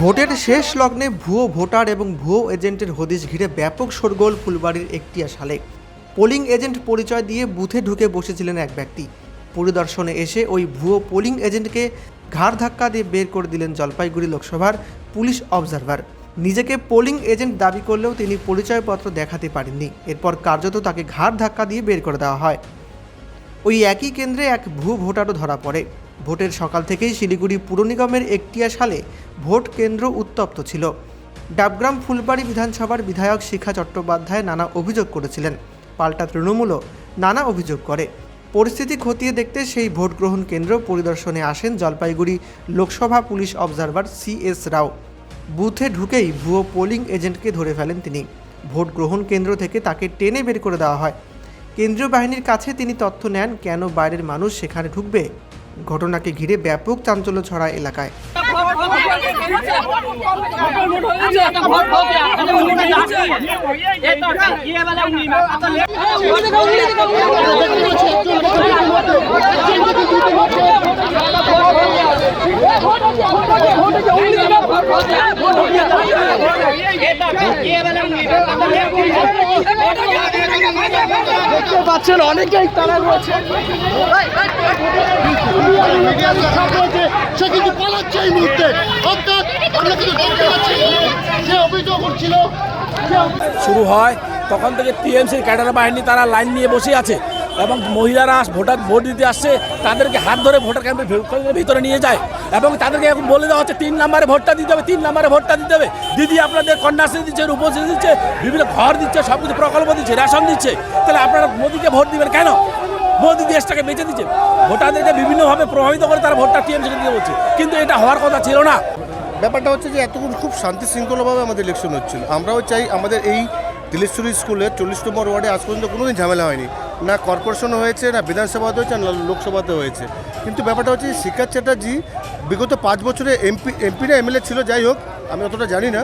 ভোটের শেষ লগ্নে ভুয়ো ভোটার এবং ভুয়ো এজেন্টের হদিশ ঘিরে ব্যাপক শোরগোল ফুলবাড়ির একটিয়া সালে পোলিং এজেন্ট পরিচয় দিয়ে বুথে ঢুকে বসেছিলেন এক ব্যক্তি। পরিদর্শনে এসে ওই ভুয়ো পোলিং এজেন্টকে ঘাড় ধাক্কা দিয়ে বের করে দিলেন জলপাইগুড়ি লোকসভার পুলিশ অবজারভার। নিজেকে পোলিং এজেন্ট দাবি করলেও তিনি পরিচয়পত্র দেখাতে পারেননি। এরপর কার্যত তাকে ঘাড় ধাক্কা দিয়ে বের করে দেওয়া হয়। ওই একই কেন্দ্রে এক ভুয়ো ভোটারও ধরা পড়ে। ভোটের সকাল থেকেই শিলিগুড়ি পুর নিগমের একটিয়া সালে ভোট কেন্দ্র উত্তপ্ত ছিল। ডাবগ্রাম ফুলবাড়ি বিধানসভার বিধায়ক শিখা চট্টোপাধ্যায় নানা অভিযোগ করেছিলেন। পাল্টা তৃণমূলও নানা অভিযোগ করে। পরিস্থিতি খতিয়ে দেখতে সেই ভোট গ্রহণ কেন্দ্র পরিদর্শনে আসেন Jalpaiguri Lok Sabha police observer C S Rao. বুথে ঢুকেই ভুয়ো পোলিং এজেন্টকে ধরে ফেলেন তিনি। ভোট গ্রহণ কেন্দ্র থেকে তাকে টেনে বের করে দেওয়া হয়। কেন্দ্রীয় বাহিনীর কাছে তিনি তথ্য নেন, কেন বাইরের মানুষ সেখানে ঢুকবে? ঘটনাকে ঘিরে ব্যাপক চাঞ্চল্য ছড়ায় এলাকায়। পাচ্ছেন অনেকেই তারা রয়েছে। সে কিন্তু পালাচ্ছে এই মুহূর্তে। অর্থাৎ আমরা কিন্তু দেখতে পাচ্ছি যে অভিযোগ করছিল। শুরু হয় তখন থেকে টিএমসির ক্যাডার বাহিনী তারা লাইন নিয়ে বসে আছে। এবং মহিলারা ভোটার, ভোট দিতে আসছে, তাদেরকে হাত ধরে ভোটার ক্যাম্পের ভিতরে নিয়ে যায়। এবং তাদেরকে এখন বলে দেওয়া হচ্ছে, তিন নম্বরে ভোটটা দিতে হবে, তিন নম্বরে ভোটটা দিতে হবে। দিদি আপনাদের কন্যাশ্রী দিচ্ছে, রূপশ্রী দিচ্ছে, বিভিন্ন ঘর দিচ্ছে সব কিছু প্রকল্প দিচ্ছে, রেশন দিচ্ছে। তাহলে আপনারা মোদিকে ভোট দিবেন কেন? মোদি দেশটাকে বেঁচে দিচ্ছে। ভোটারদেরকে বিভিন্নভাবে প্রভাবিত করে তারা ভোটটা টিএমসিকে দিতে বলছে। কিন্তু এটা হওয়ার কথা ছিল না। ব্যাপারটা হচ্ছে যে এতক্ষণ খুব শান্তি শৃঙ্খলাভাবে আমাদের ইলেকশন হচ্ছিল। আমরাও চাই আমাদের এই দিলেশ্বরী স্কুলে চল্লিশ নম্বর ওয়ার্ডে আজ পর্যন্ত কোনোদিন ঝামেলা হয়নি। না কর্পোরেশন হয়েছে, না বিধানসভাতে হয়েছে, না লোকসভাতে হয়েছে। কিন্তু ব্যাপারটা হচ্ছে শিক্ষা চ্যাটার্জি বিগত পাঁচ বছরে এমপি এমপি না এমএলএ ছিল, যাই হোক, আমি অতটা জানি না,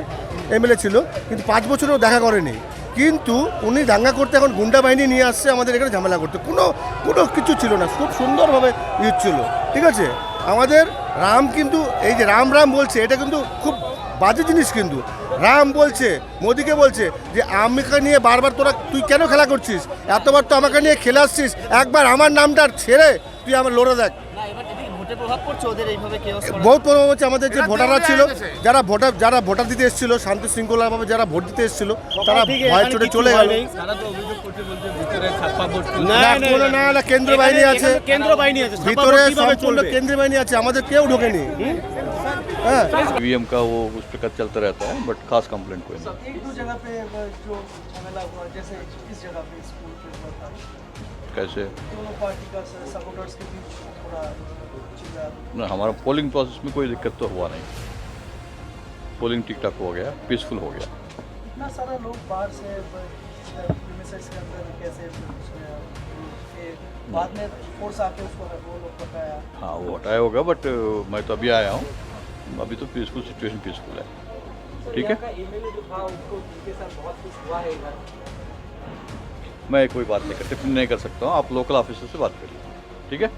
এমএলএ ছিল, কিন্তু পাঁচ বছরেও দেখা করেনি। কিন্তু উনি দাঙ্গা করতে এখন গুন্ডা বাহিনী নিয়ে আসছে, আমাদের এখানে ঝামেলা করতে। কোনো কোনো কিছু ছিল না, খুব সুন্দরভাবে ইউজ ছিল, ঠিক আছে? আমাদের রাম কিন্তু, এই যে রাম রাম বলছে, এটা কিন্তু খুব বাজে জিনিস কিন্তু। রাম বলছে মোদিকে বলছে যে আমাকে নিয়ে বারবার তোরা তুই কেন খেলা করছিস? এতবার তো আমাকে নিয়ে খেলে আসছিস। একবার আমার নামটা ছেড়ে তুই আমার লড়ে দেখ। বহুত প্রভাব হচ্ছে আমাদের যে ভোটাররা ছিল যারা ভোটার যারা ভোটার দিতে এসেছিল শান্তি শৃঙ্খলাভাবে যারা ভোট দিতে এসেছিল তারা ভয় চড়ে চলে গেল। না কোনো না না কেন্দ্র বাহিনী আছে। কেন্দ্র বাহিনী আছে ভিতরে কেন্দ্রীয় বাহিনী আছে আমাদের কেউ ঢোকেনি। ईवीएम का वो उस प्रकार चलता रहता है बट खास कंप्लेंट कोई नहीं। एक दो जगह पे जो झमेला हुआ जैसे इस जगह पे स्कूल के कैसे? दोनों पार्टी का सपोर्टर्स के बीच थोड़ा ना हमारा पोलिंग प्रोसेस में कोई दिक्कत तो हुआ नहीं। पोलिंग ठीक ठाक हो गया पीसफुल हो गया। इतना सारा लोग बाहर से बाद में फोर्स आके उसको वो लोग हाँ वो हटाया होगा बट मैं तो अभी आया हूँ। अभी तो पीसफुल सिचुएशन पीसफुल है। ठीक है? मैं कोई बात नहीं कर टिप्पणी नहीं कर सकता हूँ। आप लोकल ऑफिसर से बात करिए। ठीक है?